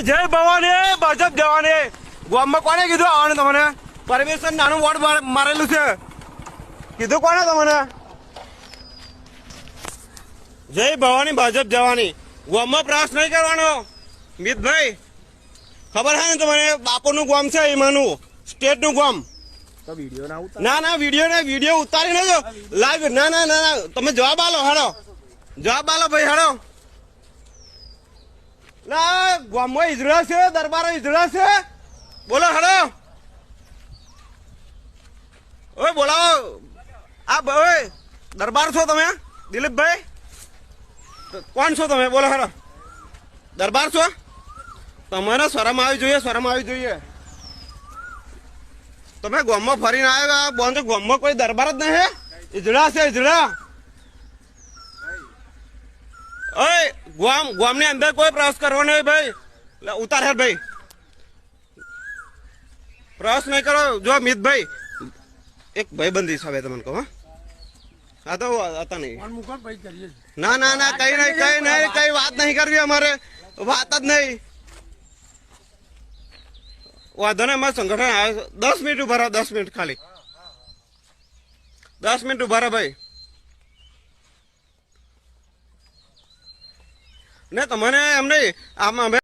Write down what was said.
જય ભવાની ભાજપ જવાની. ગામમાં કોને કીધું આવવાનું તમને? પરમેશ્વર નાનું વોટ મારેલું છે. કીધું કોને તમને? જય ભવાની ભાજપ જવાની. ગામમાં પ્રવાસ નહીં કરવાનો. મિતભાઈ ખબર છે ને તમને? બાપુનું ગામ છે એમાંનું. સ્ટેટનું ગામ. ના ના ના વીડિયો ને વીડિયો ઉતારી જો લાઈવ ના ના ના ના. તમે જવાબ આલો હેડો. જવાબ આલો ભાઈ હેડો. બોલો, હેડો. ઓય બોલાવો દરબાર છો તમે, દિલીપભાઈ? કોણ છો તમે? બોલો, હેડો. દરબાર છો? તમારે શરમ આવી જોઈએ, શરમ આવી જોઈએ. તમે ગામમાં ફરીને આવ્યા બોન તો ગામમાં કોઈ દરબાર જ નહીં, હે? ઈજડા છે ઈજડા ઓય ગામની અંદર કોઈ પ્રવાસ કરવા નહીં ભાઈ. ઉતાર હેડ ભાઈ. પ્રવાસ નહીં કરો જો મિતભાઈ એક ભાઈબંધી છે હવે તમને કહો હા. તો હતા નહીં. ને ના ના ના કઈ નહીં કઈ નહીં કઈ વાત નહીં કરવી અમારે. વાત જ નહીં. વાંધો નહીં અમારે સંગઠન આવે દસ મિનિટ ઊભા રહો દસ મિનિટ ખાલી. દસ મિનિટ ઊભા રહો ભાઈ. ને તમને એમ નહીં આમ અમે